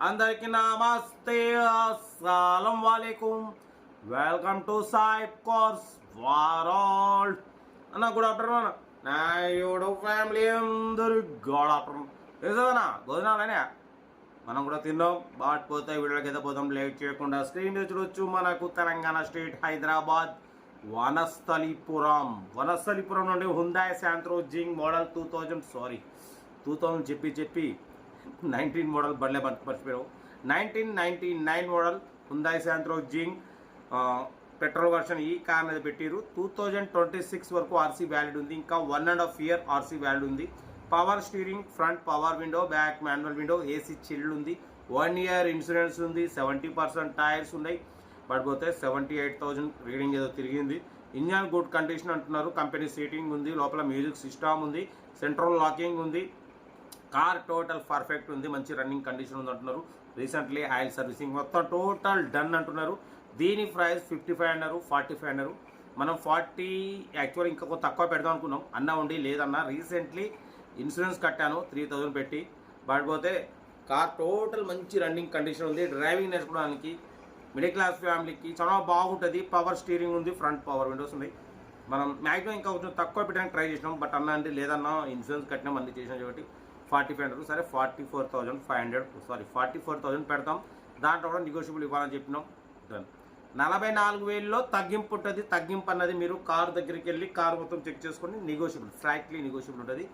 అందరికి నమస్తే. అస్సలం వాలేకుం. Welcome to Saib course world. అన్న గుడ్ ఆఫ్టర్నూన్ నా యూట్యూబ్ ఫ్యామిలీ అందరు గుడ్ ఆఫ్టర్నూన్ నిజమేనా భోజనాలనే? మనం కూడా తిన్నాం. బాట్ పోతే వీడియోకి అయితే పోదాం. లేట్ చేయకుండా స్క్రీన్ మీద చూడొచ్చు. మనకు తెలంగాణ స్టేట్ హైదరాబాద్ వనస్థలిపురం. వనస్థలిపురం నుండి Hyundai Santro Zing model two thousand sorry two thousand చెప్పి చెప్పి నైన్టీన్ మోడల్ బండ్లే మర్చిపోయావు nineteen ninety nine model Hyundai Santro Zing petrol version ఈ కార్ మీద పెట్టారు టూ థౌజండ్ ట్వంటీ సిక్స్ వరకు ఆర్సీ వ్యాలిడ్ ఉంది. ఇంకా one and half year RC valid ఉంది. Power steering front power window back manual window AC chilled ఉంది. One year insurance ఉంది. Seventy percent tyres ఉన్నాయి. పడిపోతే సెవెంటీ ఎయిట్ థౌజండ్ రీడింగ్ ఏదో తిరిగింది. ఇంజన్ గుడ్ కండిషన్ అంటున్నారు. కంపెనీ సీటింగ్ ఉంది లోపల మ్యూజిక్ సిస్టమ్ ఉంది సెంట్రల్ లాకింగ్ ఉంది కార్ టోటల్ పర్ఫెక్ట్ ఉంది మంచి రన్నింగ్ కండిషన్ ఉంది అంటున్నారు. రీసెంట్లీ ఆయిల్ సర్వీసింగ్ మొత్తం టోటల్ డన్ అంటున్నారు. దీని ప్రైస్ ఫిఫ్టీ ఫైవ్ అన్నారు ఫార్టీ ఫైవ్ అన్నారు. మనం ఫార్టీ యాక్చువల్ ఇంకా తక్కువ పెడదాం అనుకున్నాం. అన్న ఉండి లేదన్న రీసెంట్లీ ఇన్సూరెన్స్ కట్టాను త్రీ థౌజండ్ పెట్టి. పోతే కార్ టోటల్ మంచి రన్నింగ్ కండిషన్ ఉంది. డ్రైవింగ్ నేర్చుకోవడానికి మిడిల్ క్లాస్ ఫ్యామిలీకి చాలా బాగుంటుంది. పవర్ స్టీరింగ్ ఉంది ఫ్రంట్ పవర్ విండోస్ ఉన్నాయి మనం మ్యాక్సిమం ఇంకా కొంచెం తక్కువ పెట్టడానికి ట్రై చేసినాం. బట్ అన్న అంటే లేదన్నా ఇన్సూరెన్స్ కట్టినాం మంది చేసినాం కాబట్టి ఫార్టీ ఫైవ్ హండ్రెడ్ సరే forty four thousand five hundred sorry forty four thousand పెడతాం. దాంట్లో కూడా నెగోషియబుల్ ఇవ్వాలని చెప్పినాం. డన్ నలభై నాలుగు వేలలో తగ్గింపు ఉంటుంది. తగ్గింపు అన్నది మీరు కారు దగ్గరికి వెళ్ళి కారు మొత్తం చెక్ చేసుకొని నెగోషియబుల్ ఫ్రాక్లీ నెగోషియబుల్ ఉంటుంది.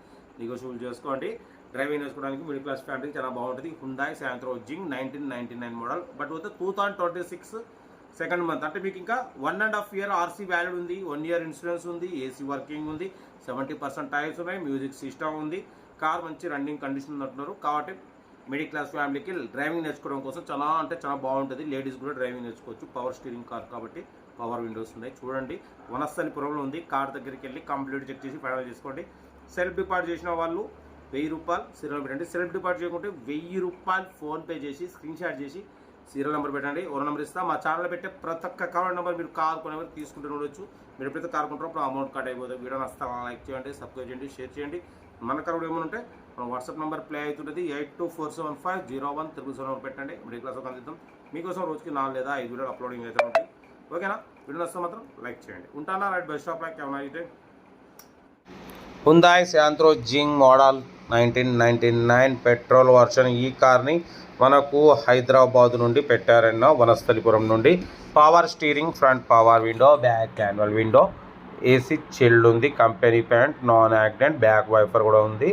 నెగోషియబుల్ చేసుకోండి. డ్రైవింగ్ నేర్చుకోవడానికి మిడిల్ క్లాస్ ఫ్యామిలీకి చాలా బాగుంటుంది. Hyundai Santro Zing nineteen ninety nine model but వస్తే two thousand twenty six second month అంటే మీకు ఇంకా one and half year RC valid ఉంది వన్ ఇయర్ ఇన్సూరెన్స్ ఉంది ఏసీ వర్కింగ్ ఉంది సెవెంటీ పర్సెంట్ టైర్స్ ఉన్నాయి మ్యూజిక్ సిస్టమ్ ఉంది కార్ మంచి రన్నింగ్ కండిషన్ ఉంటున్నారు కాబట్టి మిడిల్ క్లాస్ ఫ్యామిలీకి డ్రైవింగ్ నేర్చుకోవడం కోసం చాలా అంటే చాలా బాగుంటుంది. లేడీస్ కూడా డ్రైవింగ్ నేర్చుకోవచ్చు. పవర్ స్టీరింగ్ కార్ కాబట్టి పవర్ విండోస్ ఉన్నాయి. చూడండి వనస్థలిపురంలో ఉంది. కార్ దగ్గరికి వెళ్ళి కంప్లీట్ చెక్ చేసి ఫైనల్ చేసుకోండి. సెల్ఫ్ డిపార్ట్ చేసిన వాళ్ళు వెయ్యి రూపాయలు సీరియల్ పెట్టండి. సెల్ఫ్ డిపాజిట్ చేయకుంటే వెయ్యి రూపాయలు ఫోన్పే చేసి స్క్రీన్ షాట్ చేసి సీరియల్ నెంబర్ పెట్టండి. ఓ నెంబర్ ఇస్తా. మా ఛానల్ పెట్టే ప్రతి ఒక్క కవర్ నెంబర్ మీరు కార్ కొనే తీసుకుంటూ ఉండొచ్చు. మీరు ఎప్పుడైతే కార్ కొంటారో అప్పుడు అమౌంట్ కట్ అయిపోతుంది. వీడియో నస్తా లైక్ చేయండి సబ్స్క్రైబ్ చేయండి షేర్ చేయండి. మన కార్ ఏమైనా ఉంటే మన వాట్సాప్ నెంబర్ ప్లే అవుతుంటుంది. Eight two four seven five zero one triple seven పెట్టండి. మిడిల్ క్లాస్ అందిద్దాం మీకోసం రోజుకి నాలుగు లేదా ఐదు వీడియోలు అప్లోడింగ్ అయితే ఉంటాయి. ఓకేనా వీడియో నస్తే మాత్రం లైక్ చేయండి. ఉంటానా? రైట్ బస్ స్టాప్ లైక్ ఏమైనా అయితే? Hyundai Santro Zing model nineteen ninety nine petrol version ఈ కార్ని మనకు హైదరాబాద్ నుండి పెట్టారన్న వనస్థలిపురం నుండి. Power steering front power window back manual window AC chilled ఉంది company paint non accident back wiper కూడా ఉంది.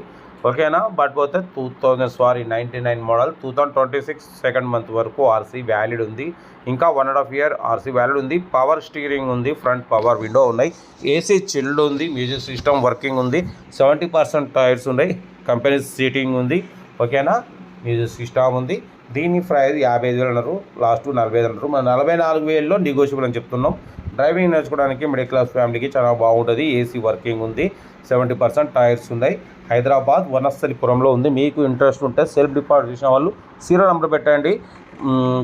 ఓకేనా? బట్ పోతే two thousand sorry ninety nine model two thousand twenty six second month వరకు ఆర్సీ వ్యాలిడ్ ఉంది. ఇంకా one and half year RC valid ఉంది. Power steering ఉంది ఫ్రంట్ పవర్ విండో ఉన్నాయి. ఏసీ చిల్డ్ ఉంది మ్యూజిక్ సిస్టమ్ వర్కింగ్ ఉంది. Seventy percent tyres ఉన్నాయి. Company seating ఉంది ఓకేనా? మ్యూజిక్ సిస్టమ్ ఉంది. దీని ప్రైస్ యాభై ఐదు వేలు అన్నారు లాస్ట్ నలభై ఐదు అన్నారు మన నలభై నాలుగు వేలలో నెగోషియబుల్ అని చెప్తున్నాం. డ్రైవింగ్ నేర్చుకోవడానికి మిడిల్ క్లాస్ ఫ్యామిలీకి చాలా బాగుంటుంది. ఏసీ వర్కింగ్ ఉంది. సెవెంటీ పర్సెంట్ టైర్స్ ఉన్నాయి. హైదరాబాద్ వనస్థలిపురంలో ఉంది. మీకు ఇంట్రెస్ట్ ఉంటే సెల్ఫ్ డిపాజిట్ చేసిన వాళ్ళు సీరియల్ నెంబర్ పెట్టండి.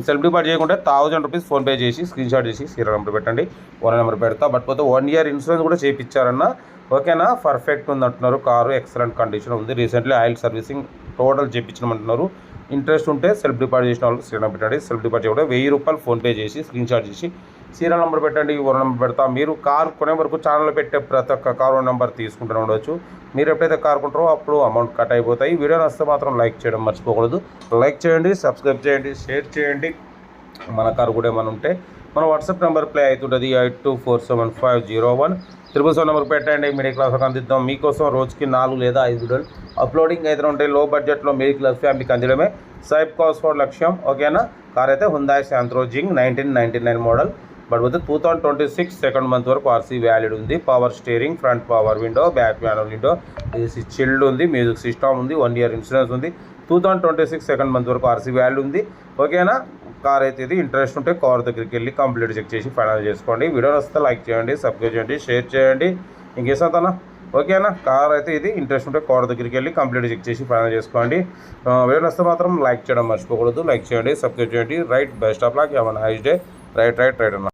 సెల్ఫ్ డిపాజిట్ చేయకుంటే థౌజండ్ రూపీస్ ఫోన్పే చేసి స్క్రీన్ షాట్ చేసి సీరియల్ నెంబర్ పెట్టండి. వన్ నెంబర్ పెడతా. బట్ పోతే వన్ ఇయర్ ఇన్సూరెన్స్ కూడా చేయించారన్న ఓకేనా? పర్ఫెక్ట్ ఉంది అంటున్నారు కారు ఎక్సలెంట్ కండిషన్ ఉంది. రీసెంట్లీ ఆయిల్ సర్వీసింగ్ టోటల్ చేయించమంటున్నారు ఇంట్రెస్ట్ ఉంటే సెల్ఫ్ డిపాజిట్ చేసిన వాళ్ళు సీరియల్ పెట్టండి. సెల్ఫ్ డిపాజిట్ కూడా వెయ్యి రూపాయలు ఫోన్పే చేసి స్క్రీన్ షాట్ చేసి సీరియల్ నెంబర్ పెట్టండి ఓ నెంబర్ పెడతా. మీరు కార్ కొనే వరకు ఛానల్ పెట్టే ప్రతి ఒక్క కారు నెంబర్ తీసుకుంటూ ఉండవచ్చు మీరు ఎప్పుడైతే కార్ కొంటారో అప్పుడు అమౌంట్ కట్ అయిపోతాయి. వీడియో నచ్చితే మాత్రం లైక్ చేయడం మర్చిపోకూడదు. లైక్ చేయండి సబ్స్క్రైబ్ చేయండి షేర్ చేయండి. మన కారు కూడా ఏమైనా ఉంటే మన వాట్సాప్ నెంబర్ ప్లే అవుతుంటుంది eight two four seven five zero one. Triple seven number పెట్టండి. మిడిల్ క్లాస్కి అందిద్దాం. మీకోసం రోజుకి నాలుగు లేదా ఐదు వీడియోలు. అప్లోడింగ్ అయితే ఉంటాయి లో బడ్జెట్లో మిడిల్ క్లాస్ ఫ్యామిలీకి అందించడమే. సైబ్ కాస్ ఫోర్ లక్ష్యం. ఓకేనా? కార్ అయితే Hyundai Santro Zing nineteen ninety nine model but పోతే two thousand twenty six second month వరకు ఆర్సీ వ్యాలిడ్ ఉంది. Power steering front power window back panel window AC chilled ఉంది. Music system ఉంది. One year insurance ఉంది. Two thousand twenty six second month వరకు RC valid ఉంది. ఓకేనా? Car అయితే ఇది ఇంట్రెస్ట్ ఉంటే కార్ దగ్గరికి వెళ్ళి కంప్లీట్ చెక్ చేసి ఫైనల్ చేసుకోండి. వీడియో వస్తే లైక్ చేయండి సబ్స్క్రైబ్ చేయండి షేర్ చేయండి. ఇంకేసంతనా ఓకేనా కార్ అయితే ఇది ఇంట్రెస్ట్ ఉంటే కార్ దగ్గరికి వెళ్ళి కంప్లీట్ చెక్ చేసి ఫైనల్ చేసుకోండి. వీడియో వస్తే మాత్రం లైక్ చేయడం మర్చిపోకూడదు. లైక్ చేయండి సబ్స్క్రైబ్ చేయండి. Right best of luck. ఏమన్నా హైస్ డే. రైట్ రైట్ రైట్ అన్న.